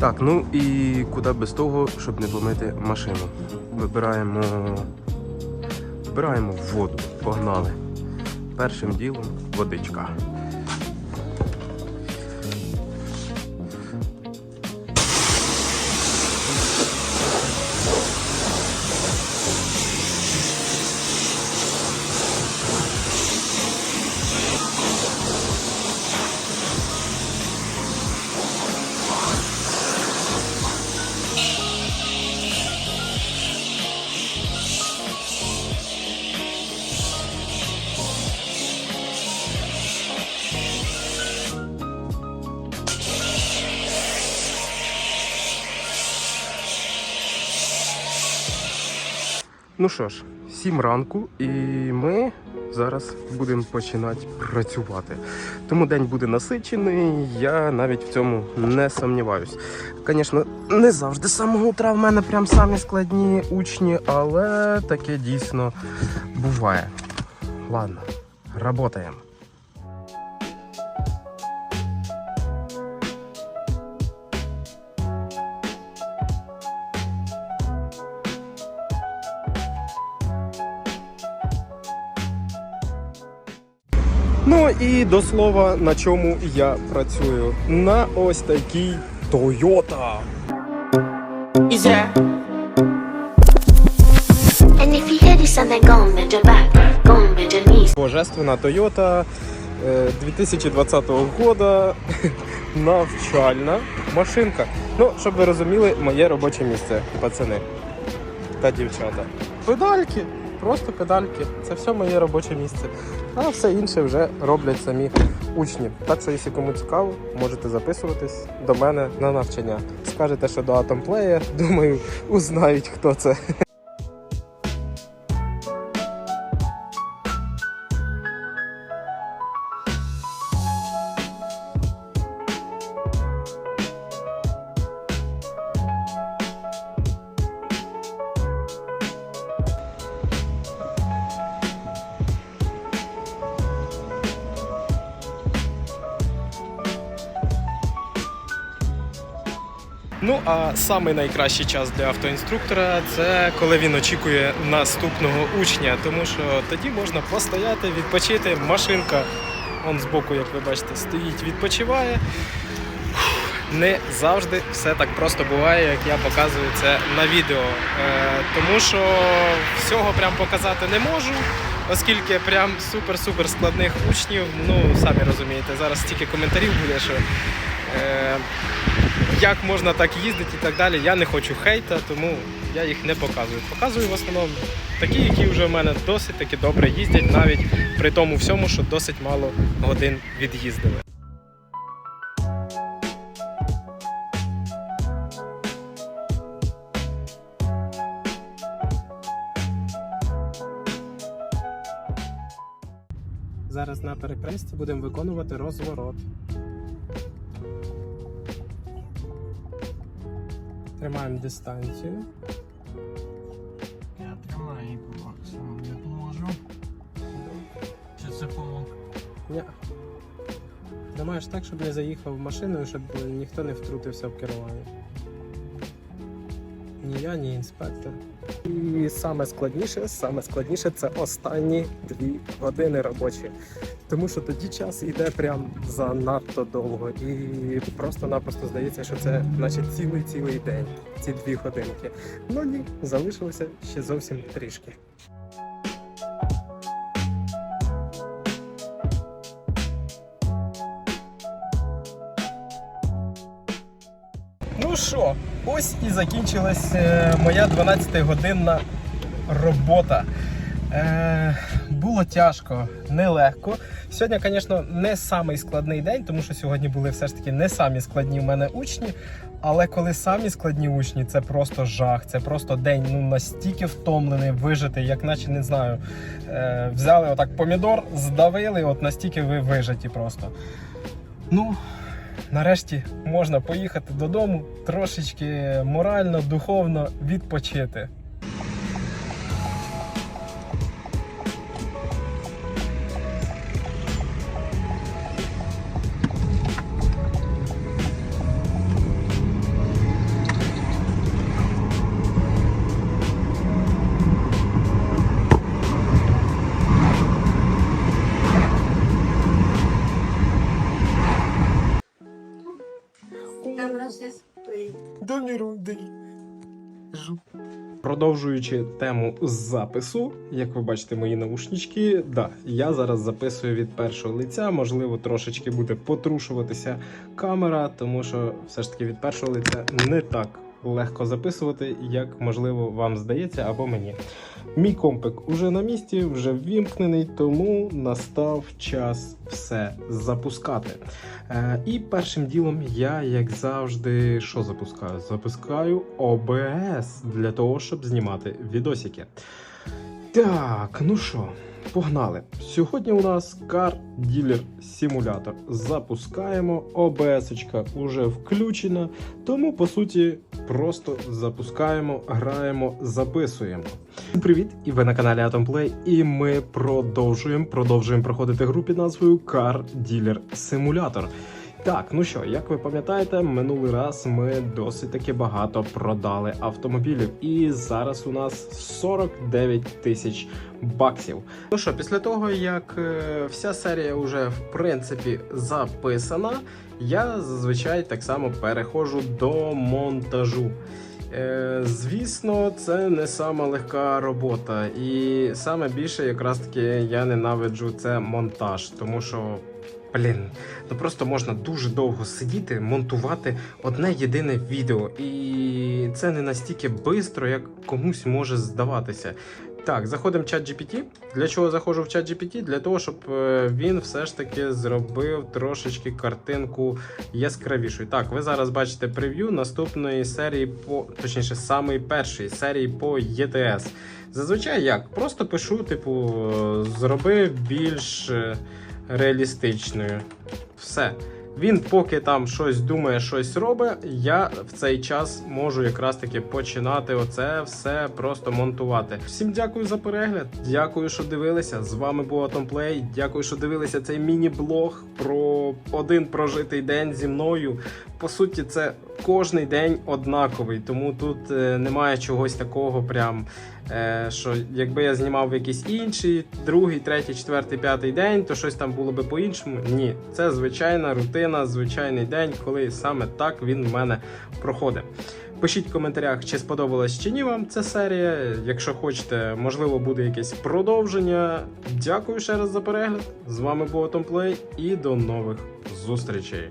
Так, ну і куди без того, щоб не помити машину. Вибираємо. Вибираємо воду. Погнали. Першим ділом водичка. Ну що ж, сім ранку, і ми зараз будемо починати працювати. Тому день буде насичений, я навіть в цьому не сумніваюсь. Звісно, не завжди з самого утра в мене прям самі складні учні, але таке дійсно буває. Ладно, работаємо. Ну і до слова, на чому я працюю. На ось такій Toyota. Божественна Toyota е, 2020 года. Навчальна машинка. Ну, щоб ви розуміли, моє робоче місце, пацани та дівчата. Педальки, просто педальки. Це все моє робоче місце. А все інше вже роблять самі учні. Так що, якщо кому цікаво, можете записуватись до мене на навчання. Скажете, що до Атомплея, думаю, узнають, хто це. Ну а самий найкращий час для автоінструктора це коли він очікує наступного учня, тому що тоді можна постояти, відпочити. Машинка, он збоку, як ви бачите, стоїть, відпочиває. Не завжди все так просто буває, як я показую це на відео. Е, тому що всього прям показати не можу, оскільки прям супер-супер складних учнів. Ну, самі розумієте, зараз стільки коментарів буде, що. Е, як можна так їздити і так далі. Я не хочу хейта, тому я їх не показую. Показую в основному такі, які вже в мене досить таки добре їздять, навіть при тому всьому, що досить мало годин від'їздили. Зараз на перекресті будемо виконувати розворот. Тримаємо дистанцію. Я тримаю її по максимуму, поможу. Чи це помог? Ні. Тримаєш так, щоб не заїхав в машину щоб ніхто не втрутився в керування. Ні я, ні інспектор. І саме складніше, саме складніше це останні дві години робочі. Тому що тоді час йде прям занадто довго. І просто-напросто здається, що це наче цілий-цілий день, ці дві годинки. Ну ні, залишилося ще зовсім трішки. Ну що, ось і закінчилась е, моя 12-годинна робота. Е, було тяжко, нелегко. Сьогодні, звісно, не самий складний день, тому що сьогодні були все ж таки не самі складні у мене учні. Але коли самі складні учні, це просто жах. Це просто день ну настільки втомлений, вижитий, як наче не знаю. Е, взяли отак помідор, здавили, от настільки ви вижаті просто. Ну, нарешті можна поїхати додому, трошечки морально, духовно відпочити. Продовжуючи тему запису, як ви бачите, мої наушнички, да, я зараз записую від першого лиця. Можливо, трошечки буде потрушуватися камера, тому що все ж таки від першого лиця не так легко записувати, як можливо вам здається або мені. Мій компик уже на місці, вже ввімкнений, тому настав час все запускати. Е, і першим ділом я, як завжди, що запускаю? Запускаю OBS для того, щоб знімати відосики. Так, ну що, погнали. Сьогодні у нас Car Dealer Simulator. Запускаємо. OBS уже включена, тому по суті просто запускаємо, граємо, записуємо. Привіт! І ви на каналі Atom Play, і ми продовжуємо продовжуємо проходити гру під назвою Car Dealer Simulator. Так, ну що, як ви пам'ятаєте, минулий раз ми досить таки багато продали автомобілів, і зараз у нас 49 тисяч баксів. Ну що, після того як е, вся серія вже в принципі записана, я зазвичай так само переходжу до монтажу. Е, звісно, це не сама легка робота, і саме більше якраз таки я ненавиджу це монтаж, тому що. Блін, ну просто можна дуже довго сидіти, монтувати одне єдине відео, і це не настільки бистро, як комусь може здаватися. Так, заходимо в чат GPT. Для чого заходжу в чат GPT? Для того, щоб е, він все ж таки зробив трошечки картинку яскравішою. Так, ви зараз бачите прев'ю наступної серії по точніше, самої першої серії по ЄТС. Зазвичай як? Просто пишу, типу, е, зроби більш е, реалістичною. Все. Він поки там щось думає, щось робить, я в цей час можу якраз таки починати оце все просто монтувати. Всім дякую за перегляд. Дякую, що дивилися. З вами був Атомплей. Дякую, що дивилися цей міні-блог про один прожитий день зі мною. По суті, це кожний день однаковий, тому тут е, немає чогось такого, прям е, що якби я знімав якийсь інший, другий, третій, четвертий, п'ятий день, то щось там було би по-іншому. Ні, це звичайна рутина, звичайний день, коли саме так він в мене проходить. Пишіть в коментарях, чи сподобалась чи ні вам ця серія. Якщо хочете, можливо, буде якесь продовження. Дякую ще раз за перегляд. З вами був Атомплей і до нових зустрічей.